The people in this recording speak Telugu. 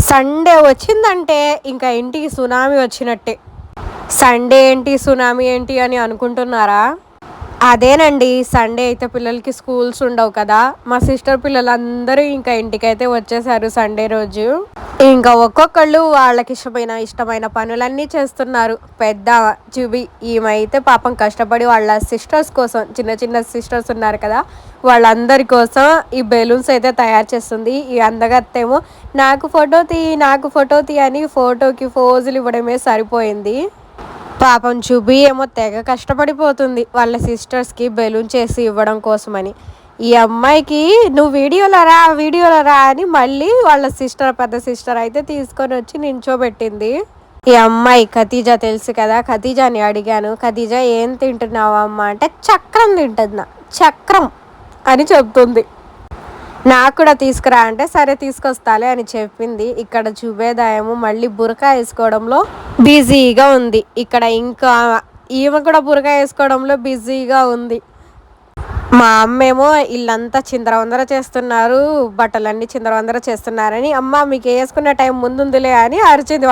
సండే వచ్చిందంటే ఇంకా ఇంటికి సునామీ వచ్చినట్టే. సండే ఏంటి సునామీ ఏంటి అని అనుకుంటున్నారా? అదేనండి సండే అయితే పిల్లలకి స్కూల్స్ ఉండవు కదా. మా సిస్టర్ పిల్లలందరూ ఇంకా ఇంటికైతే వచ్చేసారు సండే రోజు. ఇంకా ఒక్కొక్కళ్ళు వాళ్ళకి ఇష్టమైన ఇష్టమైన పనులన్నీ చేస్తున్నారు. పెద్ద చూబి ఈమె అయితే పాపం కష్టపడి వాళ్ళ సిస్టర్స్ కోసం చిన్న చిన్న సిస్టర్స్ ఉన్నారు కదా వాళ్ళందరి కోసం ఈ బెలూన్స్ అయితే తయారు చేస్తుంది. ఈ అందగత్తేమో నాకు ఫోటో తీ నాకు ఫోటో తీ అని ఫోటోకి ఫోజులు ఇవ్వడమే సరిపోయింది. పాపం చూపి ఏమో తెగ కష్టపడిపోతుంది వాళ్ళ సిస్టర్స్కి బెలూన్ చేసి ఇవ్వడం కోసమని. ఈ అమ్మాయికి నువ్వు వీడియోలో రా వీడియోలో రా అని మళ్ళీ వాళ్ళ సిస్టర్ పెద్ద సిస్టర్ అయితే తీసుకొని వచ్చి నించోబెట్టింది. ఈ అమ్మాయి ఖతీజా తెలుసు కదా ఖతీజాని అడిగాను. ఖతీజా ఏం తింటున్నావా అమ్మ అంటే చక్రం తింటున్నా చక్రం అని చెప్తుంది. నాకు కూడా తీసుకురా అంటే సరే తీసుకొస్తాలే అని చెప్పింది. ఇక్కడ చూపేదాయము మళ్ళీ బురకా వేసుకోవడంలో బిజీగా ఉంది. ఇక్కడ ఇంకా ఈమె కూడా బురకా వేసుకోవడంలో బిజీగా ఉంది. మా అమ్మేమో ఇల్లంతా చిందరవందర చేస్తున్నారు బట్టలన్నీ చిందరవందర చేస్తున్నారని అమ్మ మీకు వేసుకునే టైం ముందుందిలే అని అరిచింది